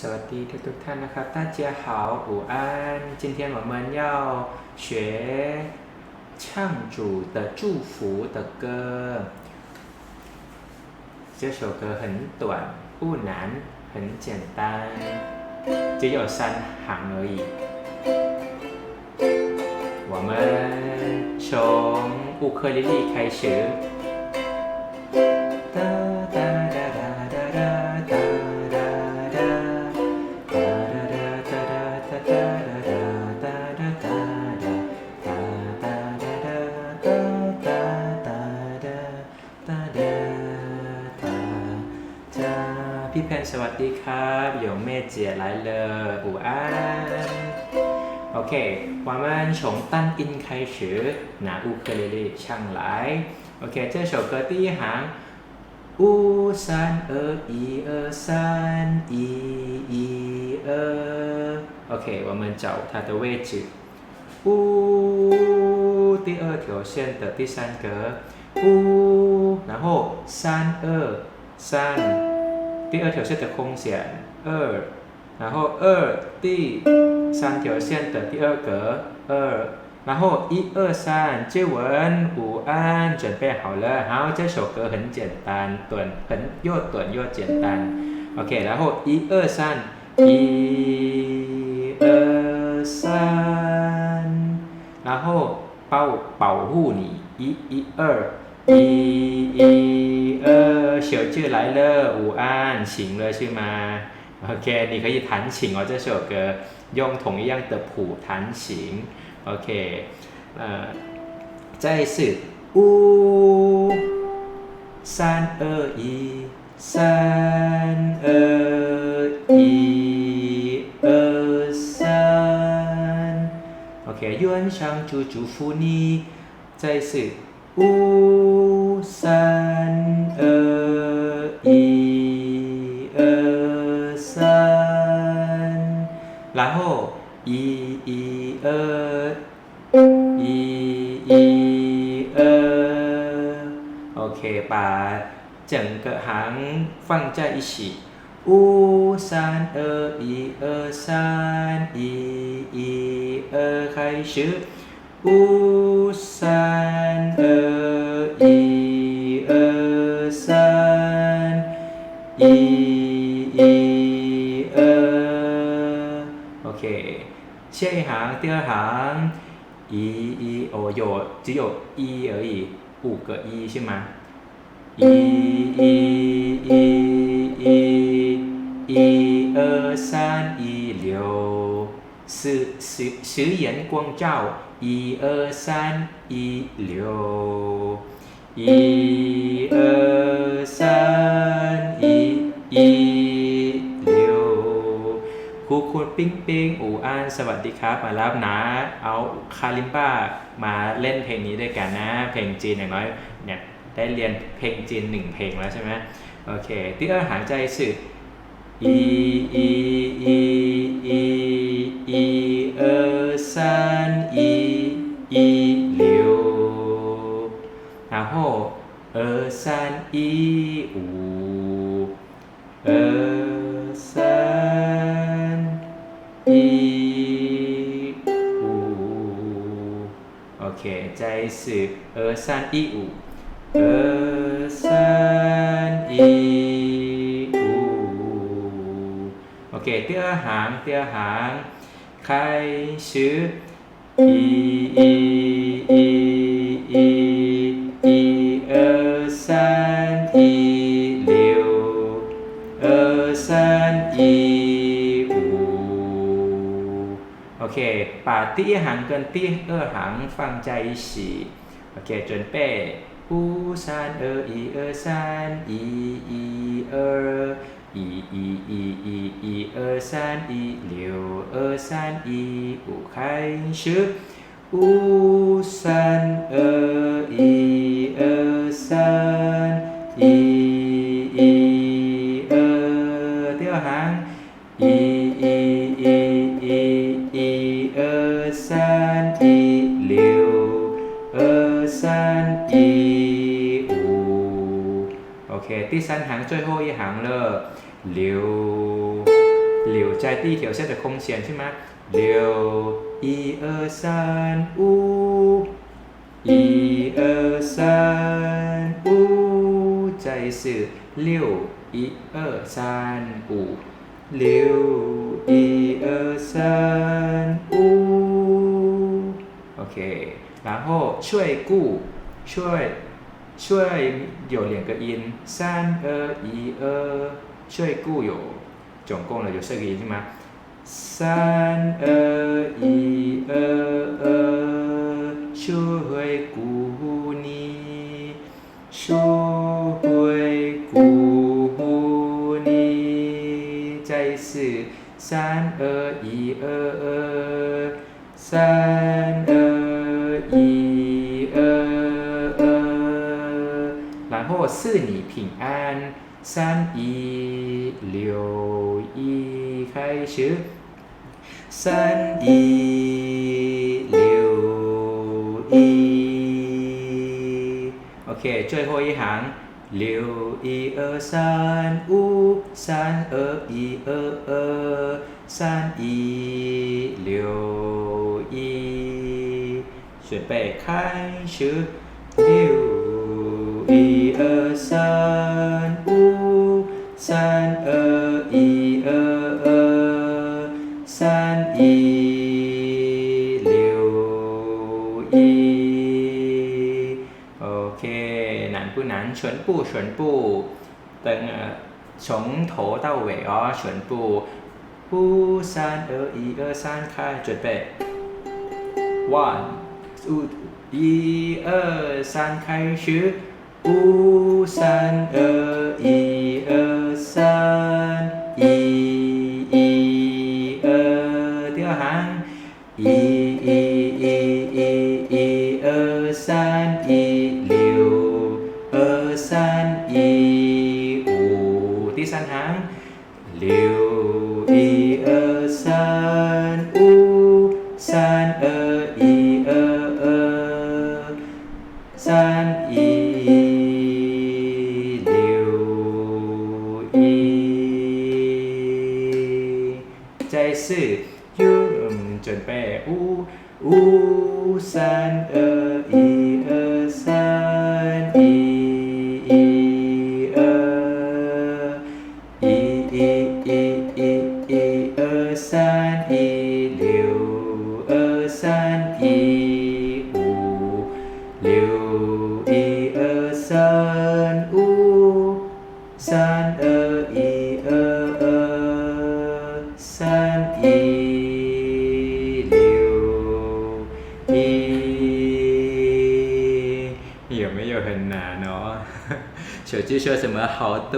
สวัสดีทุกทุกๆท่านนะครับ大家好午安今天我们要学唱主的祝福的歌这首歌很短不难很简单只有三行而已我们从乌克丽丽开始 พี่เพนสวัสดีครับ有妹姐来了午安 OK，我们从单音开始，拿乌克丽丽唱来。OK，这首歌第一行，五三二一二三一一二。OK，我们找它的位置。五，第二条线的第三格，五，然后三二三， 第二条线的空弦二，然后二第三条线的第二格二，然后一二三接吻午安，准备好了。然后这首歌很简单，短很又短又简单。OK，然后一二三，一二三，然后保保护你，一一二，一一 เลอเฉียวชื่อไหลเลอร์อูอ้านฉิงเลอชื่อมาโอเคนี่เขาจะทันฉิงเขาจะเฉียวเกอย่องถงย่างเตอผูทันฉิงโอเคเออใจสึกอูซานเอออีซานเอออีเออซานโอเคยวนช่างจูจูฟูนี่ใจสึกอู 三二一，二三。然后一一二，一一二。OK，把整个行放在一起。五三二一二三一一二开始。五三二一下一行第二行一一哦有只有一而已，五个一是吗？一一一一一二三一六，十十十眼光照，一二三一六，一二三一一 六。ครูคุณปิ๊งปิ๊งอู่อันสวัสดีครับมาแล้วนะ เอาคาลิมบ้ามาเล่นเพลงนี้ด้วยกันนะ เพลงจีนอย่างน้อยเนี่ยได้เรียนเพลงจีนหนึ่งเพลงแล้วใช่ไหมโอเค第二行再一次一一一一一二三一一六然后二三一五二 อีอูโอเค ใจสืบเออสันอีอูเออสันอีอูโอเค เตี้ยหาง เตี้ยหาง ใครชื่ออีอี 把第一行跟第二行放在一起，OK，准备，五三二一二三一一二。一一一一一二三一六二三一五开始，五三二一二三。第三行最后一行了。六留在第一条线的空弦是吗？六一二三五，一二三五，再一次。六一二三五，六一二三五，OK，然后吹鼓吹顾睡睡有两个音，三二一二，睡顾有总共的有四个音是吗？三二一二二，睡顾你，睡顾你，再一次，三二一二二，三然后赐你平安，三一六一开始。三一六一，OK，最后一行，六一二三五，三二一二二，三一六一，准备开始，六二三五，三二一二二，三。一六一，OK，难不难？全部全部，等从头到尾哦，全部。五三二一二三开，准备。One，two，一二三开始。五三二一二三一。一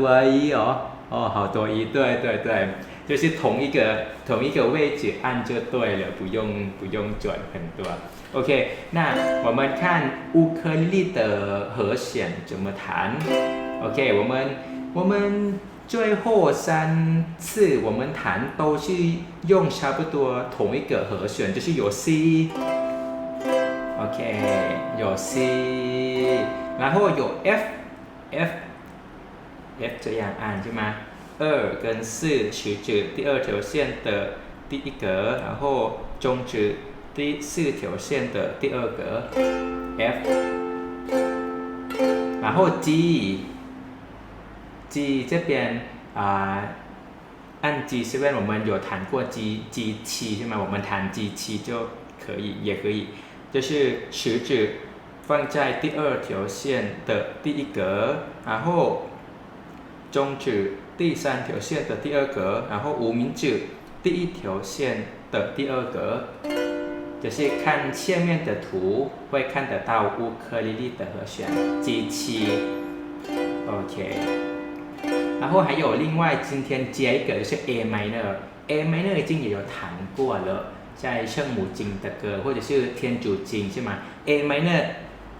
么好多一哦，哦好多一，对对对，就是同一个同一个位置按就对了，不用不用转很多。OK，那我们看乌克丽的和弦怎么弹。OK，我们我们最后三次我们弹都是用差不多同一个和弦，就是有 C，OK，有 C，然后有 F。F F 这样按对吗？二跟四食指第二条线的第一格，然后中指第四条线的第二格 F，然后 G G 这边啊按 G 这边我们有弹过 G G 七是吗？我们弹 G 七就可以，也可以，就是食指。放在第二条线的第一格，然后中指第三条线的第二格，然后无名指第一条线的第二格，就是看前面的图会看得到乌克丽丽的和弦，G 七，OK，然后还有另外今天接一个就是 A minor，A minor 已经也有弹过了，在圣母经的歌或者是天主经是吗？A minor。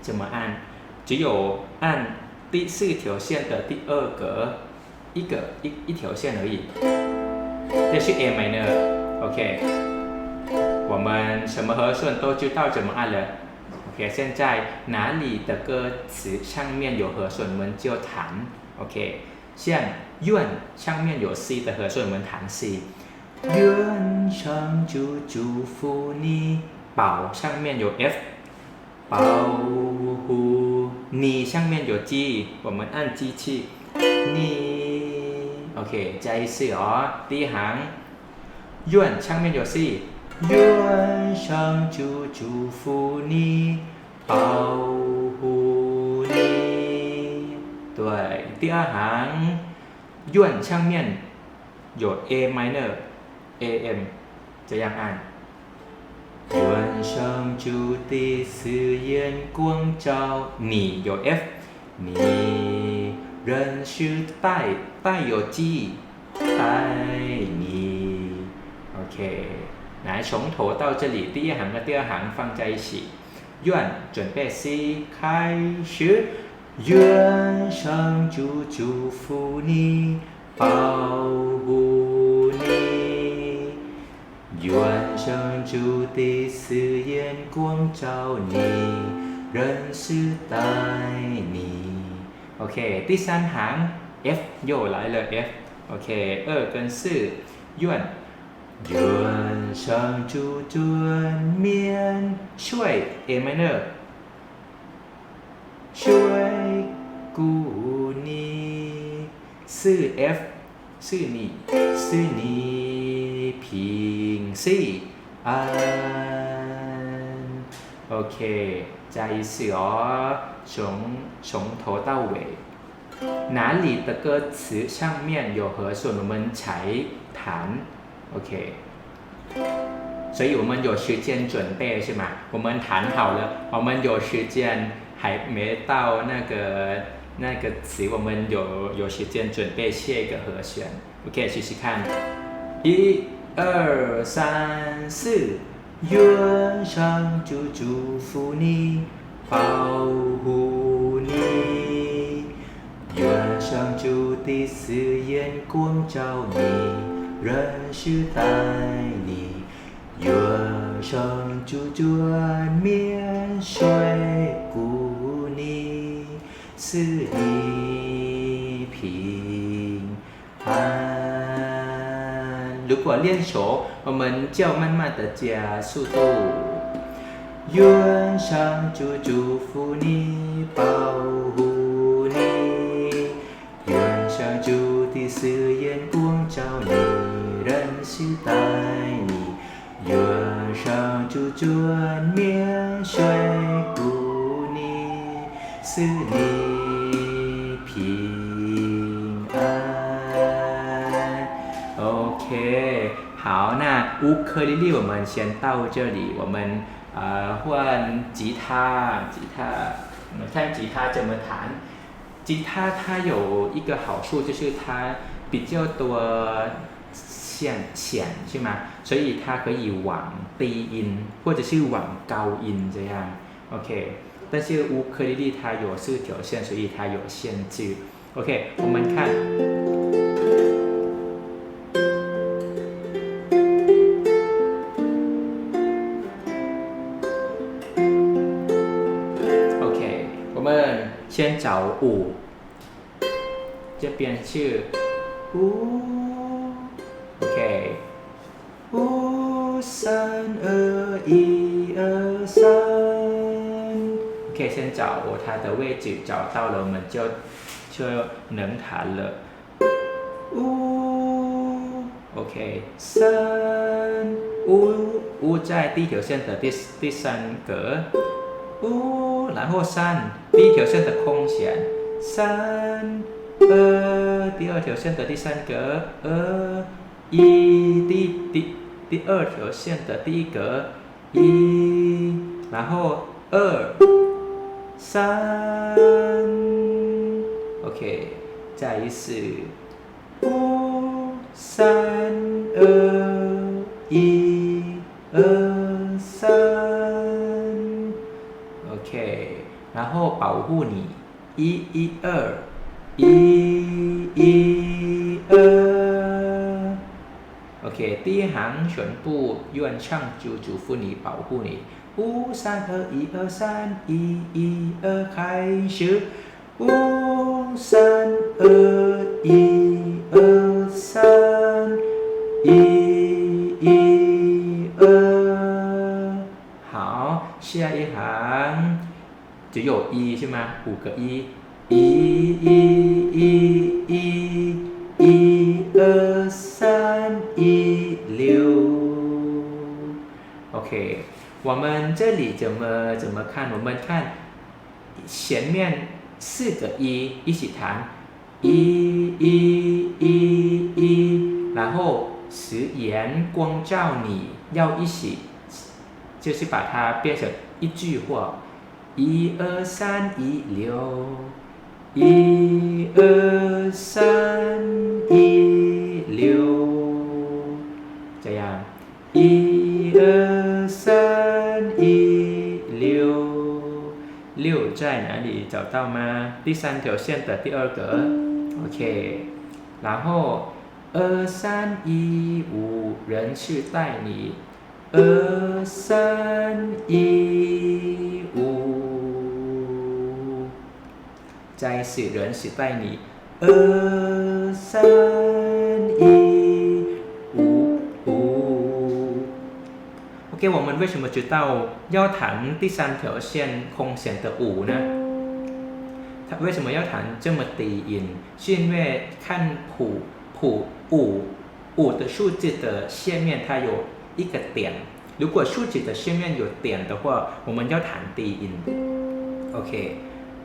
怎么按？只有按第四条线的第二格，一个一一条线而已。这是 A minor，OK。我们什么和弦都知道怎么按了。OK，现在哪里的歌词上面有和弦，我们就弹。OK，像 y 上面有 C 的和弦，我们弹 C。愿上主祝福你。保上面有 F，保护你上面有 G，我们按机器。你 OK，再一次哦，第一行。愿上面有 C，愿上主祝福你，保护你。对，第二行。愿上面有 A minor，A M，这样按。愿上主的慈眼光照你，有 F，你认识带带有 G，爱你。OK，来从头到这里，第一行和第二行放在一起。愿准备 C 开始。愿上主祝福你，保护你。 ยวนเชิงจูตีสื่อเย็นกวนเจ้านี่เรินซื่อตายนีโอเคที่สันหาง F โยไหลเลย F โอเคเออเกินซื่อยวนยวนชิจูจวนเมียนช่วย A minor ช่วยกูนี่ซื่อ F ซื่อนี่ซื่อนี่ 是你是你平 C 安 OK 再一次哦，从从头到尾，哪里的歌词上面有和弦，我们才弹 OK，所以我们有时间准备是吗？我们弹好了，我们有时间还没到那个。那个词我们有有时间准备下一个和弦，OK，试试看，一、二、三、四，愿上主祝福你，保护你，愿上主的慈眼光照你，认识带你，愿上主转面水顾你。赐你果练熟，我们就慢慢的加速度。愿上主祝福你，保护你。愿上主的慈眼光照你，人心待你。愿上主转面水顾你，赐你。好，那乌克丽丽我们先到这里，我们呃换吉他，吉他，我们看吉他怎么弹。吉他它有一个好处就是它比较多线弦，是吗？所以它可以往低音或者是往高音这样，OK。但是乌克丽丽它有四条线，所以它有限制，OK。我们看。找五，这边是五，OK，五三二一二三，OK，先找我它的位置，找到了我们就就能弹了。五，OK，三。五五在第一条线的第第三格。五，然后三，第一条线的空弦，三，二，第二条线的第三格，二，一，第第第二条线的第一格，一，然后二，三，OK，再一次，五，三，保护你，一、一、二，一、一、二。OK，第一行全部愿唱就祝福你，保护你。五、三、二、一、二、三，一、一、二，开始。五、三、二、一、二、三，一。有一是吗？五个一，一一一一一二三一六。OK，我们这里怎么怎么看？我们看前面四个一一起弹，一一一一，然后使阳光照你，要一起，就是把它变成一句话。一二三一六，一二三一六，这样，一二三一六，六在哪里？找到吗？第三条线的第二格，OK，然后二三一五，人去带你，二三一五。在是人是带你，二三一五五。OK，我们为什么知道要弹第三条线空弦的五呢？它为什么要弹这么低音？是因为看谱谱五五的数字的下面它有一个点，如果数字的下面有点的话，我们要弹低音。OK。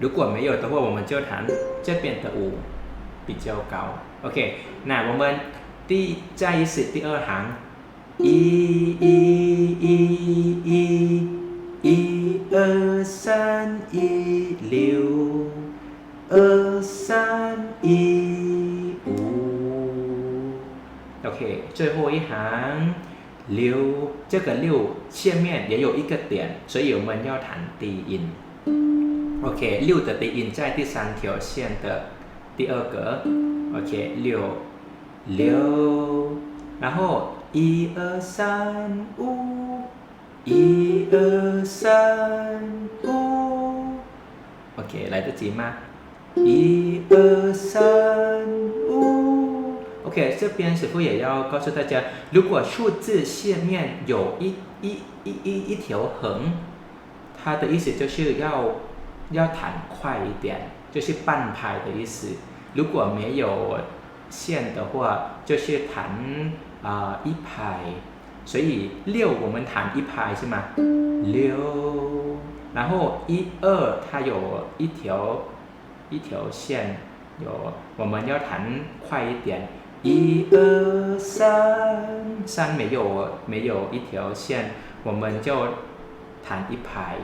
如果没有的话，我们就弹这边的五比较高。OK，那我们第再一次第二行，一、一、一、一、一二三一六，二三一五。OK，最后一行六，这个六下面也有一个点，所以我们要弹低音。OK，六的低音在第三条线的第二格。OK，六六，然后一二三五，一二三五。OK，来得及吗？一二三五。OK，这边师傅也要告诉大家，如果数字下面有一一一一一条横，它的意思就是要。要弹快一点，就是半拍的意思。如果没有线的话，就是弹啊一拍。所以六我们弹一拍是吗？六，然后一二它有一条一条线，有我们要弹快一点。一二三，三没有没有一条线，我们就弹一拍。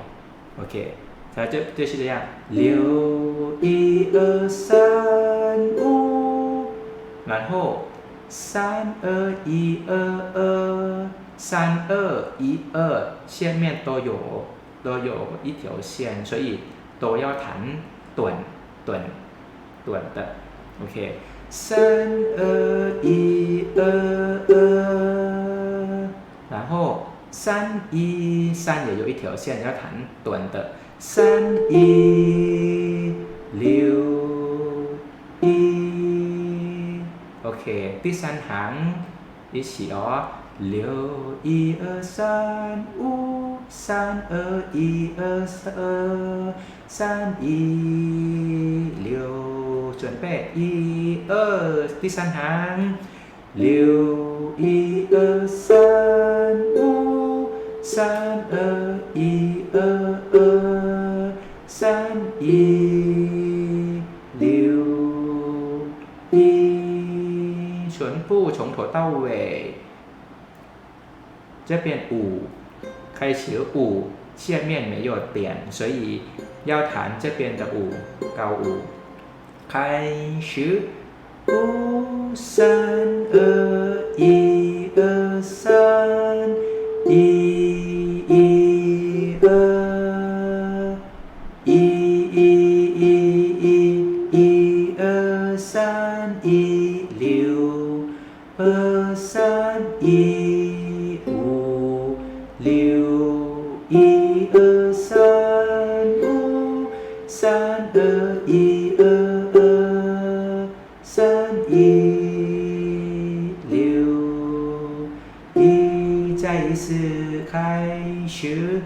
OK。啊就就是这样，六一二三五，然后三二一二二，三二一二，下面都有都有一条线，所以都要弹短短短的，OK，三二一二二，然后三一三也有一条线要弹短的。三一六一，OK，第三行一起哦，六一二三五，三二一二二，三一六，准备一二，第三行，六一二三五，三二一二二。三一六一，全部从头到尾。这边五，开始五，下面没有点，所以要弹这边的五，高五。开始，五三二一二三一二一二二三一六一再一次开始。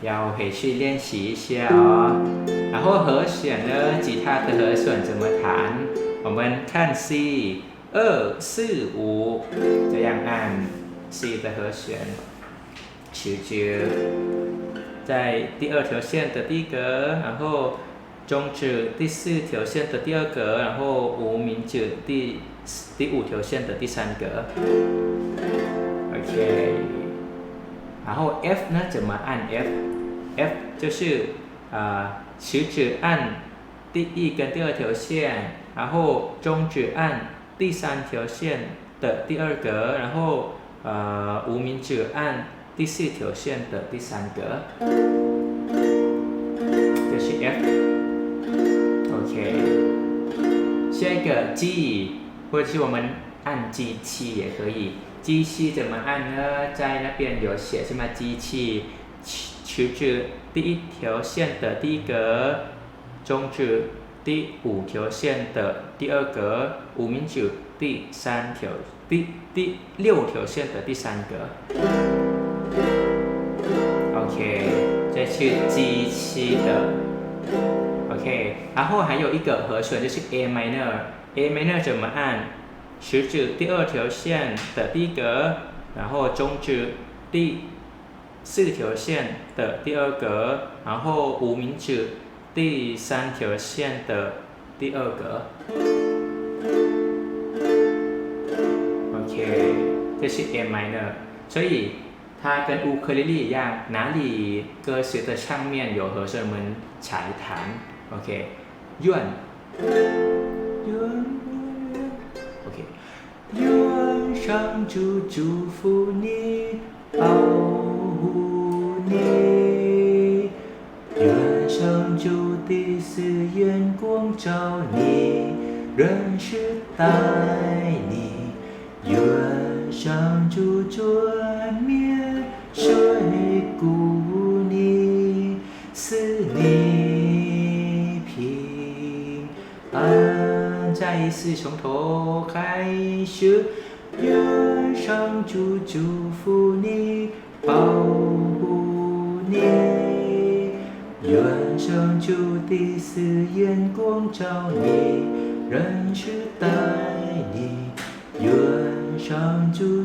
要回去练习一下哦。然后和弦呢，吉他的和弦怎么弹？我们看 C 二四五，这样按 C 的和弦，持久，在第二条线的第一格，然后中指第四条线的第二格，然后无名指第第五条线的第三格。OK，然后 F 呢怎么按 F？F 就是啊，食指按第一跟第二条线，然后中指按第三条线的第二格，然后呃无名指按第四条线的第三格，这是 F。OK，下一个 G，或者是我们按 G 七也可以。机器怎么按呢？在那边有写什么？机器持指第一条线的第一格，中指第五条线的第二格，无名指第三条第第六条线的第三格。OK，这是机器的。OK，然后还有一个和弦就是 A minor，A minor 怎么按？食指第二条线的第一格，然后中指第四条线的第二格，然后无名指第三条线的第二格。OK，这是 A minor，所以它跟乌克丽丽一样，哪里歌词的上面有和声，我们才弹。OK，愿。上主祝福你，保护你。愿上主的慈眼光照你，认识带你。愿上主转面垂顾你，赐你平安。再一次从头开始。愿上主祝福你，保护你。愿上主的慈眼光照你，认识带你。愿上主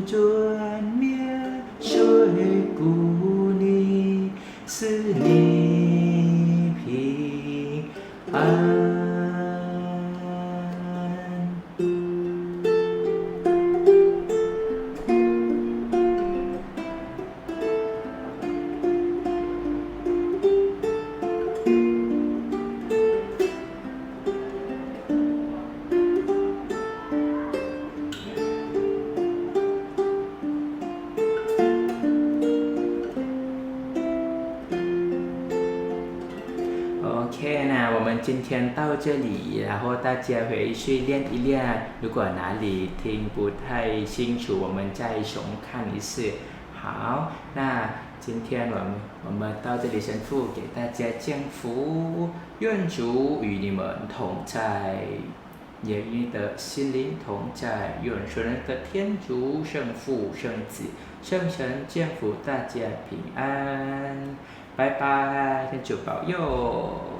今天到这里，然后大家回去练一练。如果哪里听不太清楚，我们再重看一次。好，那今天我们我们到这里，神父给大家降福，愿主与你们同在，也与你的心灵同在。愿所有的天主圣父、圣子、圣神降福大家平安。拜拜，天主保佑。